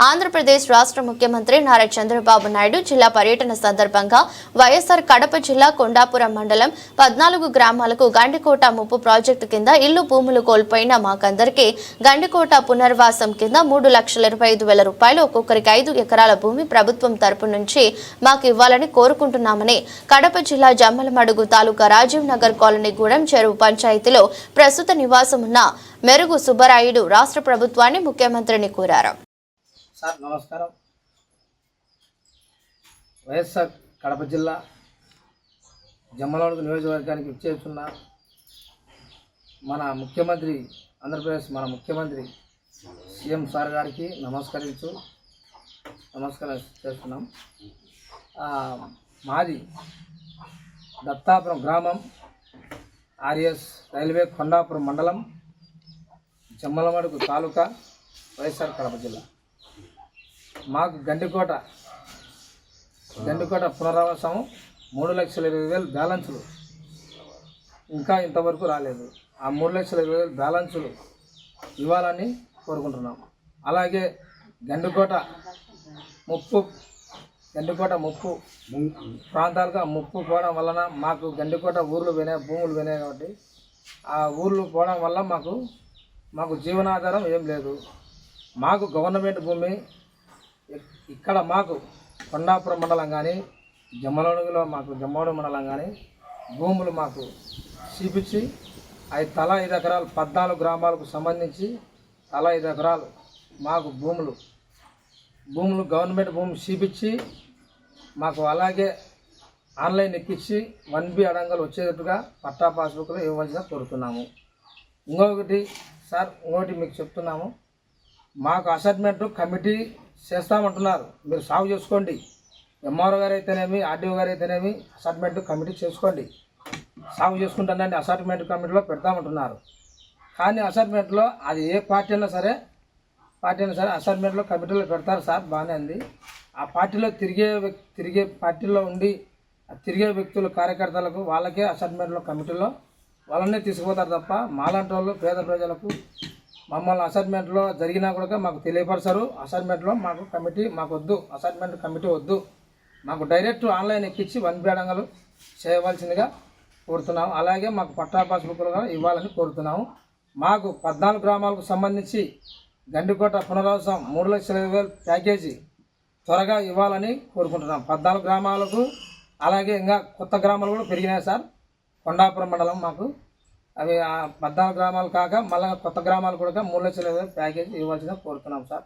Andhra Pradesh రాష్ట్ర ముఖ్యమంత్రి నారా చంద్రబాబు నాయుడు జిల్లా పర్యటన సందర్భంగా వైఎస్ఆర్ కడప జిల్లా కొండాపురం మండలం పద్నాలుగు గ్రామాలకు గండికోట ముప్పు ప్రాజెక్టు కింద ఇల్లు భూములు కోల్పోయిన మాకందరికీ గండికోట పునర్వాసం కింద మూడు లక్షల ఇరవై ఐదు వేల రూపాయలు ఒక్కొక్కరికి ఐదు ఎకరాల భూమి ప్రభుత్వం తరపు నుంచి మాకు ఇవ్వాలని కోరుకుంటున్నామని కడప జిల్లా జమ్మలమడుగు తాలూకా రాజీవ్ నగర్ కాలనీ గూడెం చెరువు పంచాయతీలో ప్రస్తుత నివాసం ఉన్న మెరుగు సుబ్బరాయుడు రాష్ట్ర ప్రభుత్వాన్ని ముఖ్యమంత్రిని కోరారు. సార్ నమస్కారం. వైఎస్ఆర్ కడప జిల్లా జమ్మలవడకు నియోజకవర్గానికి విచ్చేస్తున్న మన ముఖ్యమంత్రి ఆంధ్రప్రదేశ్ మన ముఖ్యమంత్రి సీఎం సార్ గారికి నమస్కరించు నమస్కారం చేస్తున్నాం. మాది దత్తాపురం గ్రామం ఆర్ఎస్ రైల్వే కొండాపురం మండలం జమ్మలమడుగు తాలూకా వైఎస్ఆర్ కడప జిల్లా. మాకు గండికోట గండికోట పునరావాసం మూడు లక్షల ఇరవై వేలు బ్యాలెన్సులు. ఇంకా ఇంతవరకు రాలేదు. ఆ మూడు లక్షల ఇరవై వేలు బ్యాలెన్సులు ఇవ్వాలని కోరుకుంటున్నాం. అలాగే గండికోట ముప్పు గండికోట ముప్పు ప్రాంతాలుగా ముప్పు పోవడం వలన మాకు గండికోట ఊర్లు పోయినాయి భూములు పోయినాయి కాబట్టి ఆ ఊర్లు పోవడం వల్ల మాకు మాకు జీవనాధారం ఏం లేదు. మాకు గవర్నమెంట్ భూమి ఇక్కడ మాకు కొండాపురం మండలం కానీ జమ్మలడుగులో మాకు జమ్మోడు మండలం కానీ భూములు మాకు చూపించి అవి తలా ఐదు ఎకరాలు పద్నాలుగు గ్రామాలకు సంబంధించి తలా ఐదు ఎకరాలు మాకు భూములు భూములు గవర్నమెంట్ భూమి చూపించి మాకు అలాగే ఆన్లైన్ ఎక్కించి వన్ బి అడంగలు వచ్చేటట్టుగా పట్టా పాస్బుక్లో ఇవ్వాల్సిన కోరుతున్నాము. ఇంకొకటి సార్ ఇంకొకటి మీకు చెప్తున్నాము. మాకు అసైన్మెంట్ కమిటీ చేస్తామంటున్నారు. మీరు సాగు చేసుకోండి. ఎంఆర్ఓ గారు అయితేనేమి ఆర్డీఓ గారు అయితేనేమి అసైన్మెంట్ కమిటీ చేసుకోండి. సాగు చేసుకుంటానండి అసైన్మెంట్ కమిటీలో పెడతామంటున్నారు. కానీ అసైన్మెంట్లో అది ఏ పార్టీ అయినా సరే పార్టీ అయినా సరే అసైన్మెంట్లో కమిటీలో పెడతారు సార్ బాగానే ఉంది. ఆ పార్టీలో తిరిగే తిరిగే పార్టీలో ఉండి తిరిగే వ్యక్తులు కార్యకర్తలకు వాళ్ళకే అసైన్మెంట్లో కమిటీలో వాళ్ళనే తీసుకుపోతారు తప్ప మాలాంటి వాళ్ళు పేద ప్రజలకు మమ్మల్ని అసైన్మెంట్లో జరిగినా కూడా మాకు తెలియపరచరు. అసైన్మెంట్లో మాకు కమిటీ మాకు వద్దు అసైన్మెంట్ కమిటీ వద్దు. మాకు డైరెక్ట్ ఆన్లైన్ ఎక్కించి వన్ బేడంగలు చేయవలసిందిగా కోరుతున్నాము. అలాగే మాకు పట్టా పాస్బుక్లు కూడా ఇవ్వాలని కోరుతున్నాము. మాకు పద్నాలుగు గ్రామాలకు సంబంధించి గండికోట పునరావాసం మూడు లక్షల ఇరవై వేలు ప్యాకేజీ త్వరగా ఇవ్వాలని కోరుకుంటున్నాం. పద్నాలుగు గ్రామాలకు అలాగే ఇంకా కొత్త గ్రామాలు కూడా పెరిగినాయి సార్. కొండాపురం మండలం మాకు అవి ఆ పద్నాలుగు గ్రామాలు కాక మళ్ళీ కొత్త గ్రామాలు కూడా మూడు లక్షల ఇవ్వాల్సిన ఇవ్వాల్సిందిగా కోరుతున్నాం సార్.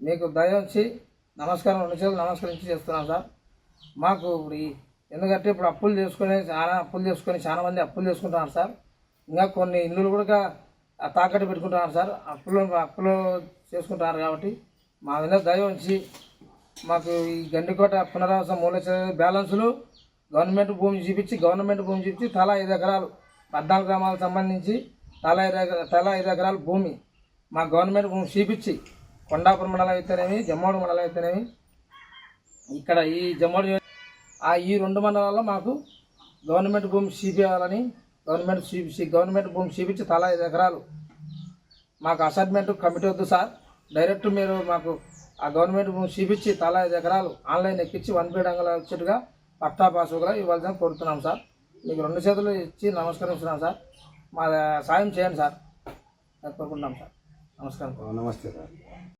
మీకు దయ నమస్కారం రెండు చేతులు నమస్కరించి చేస్తున్నాం సార్. మాకు ఇప్పుడు ఈ ఎందుకంటే ఇప్పుడు అప్పులు చేసుకొని చాలా అప్పులు చేసుకొని చాలా మంది అప్పులు చేసుకుంటున్నారు సార్. ఇంకా కొన్ని ఇల్లులు కూడా తాకట్టు పెట్టుకుంటున్నారు సార్. అప్పులు అప్పులు చేసుకుంటున్నారు కాబట్టి మా మీద దయ ఉంచి మాకు ఈ గండికోట పునరావాసం మూల బ్యాలెన్సులు గవర్నమెంట్ భూమి చూపించి గవర్నమెంట్ భూమి చూపించి తలా ఐదు ఎకరాలు పద్నాలుగు గ్రామాలకు సంబంధించి తలా ఇరవై తలా ఐదు ఎకరాల భూమి మా గవర్నమెంట్ భూమి చూపించి కొండాపురం మండలం అయితేనేమి జమ్మోడు మండలం అయితేనేమి ఇక్కడ ఈ జమ్మోడు ఆ ఈ రెండు మండలాల్లో మాకు గవర్నమెంట్ భూమి చూపించాలని గవర్నమెంట్ చూపించి గవర్నమెంట్ భూమి చూపించి తలా ఐదు ఎకరాలు మాకు అసైన్మెంట్ కమిటీ వద్దు సార్. డైరెక్ట్ మీరు మాకు ఆ గవర్నమెంట్ భూమి చూపించి తలా ఐదు ఎకరాలు ఆన్లైన్ ఎక్కించి వన్ బేడ్ అంగల వచ్చేట్టుగా పట్టా పాస్బుక్గా ఇవ్వాల్సిన కోరుతున్నాం సార్. మీకు రెండు చేతులు ఇచ్చి నమస్కరిస్తున్నాం సార్. మా సాయం చేయండి సార్. కోరుకుంటున్నాం సార్. నమస్కారం. నమస్తే సార్.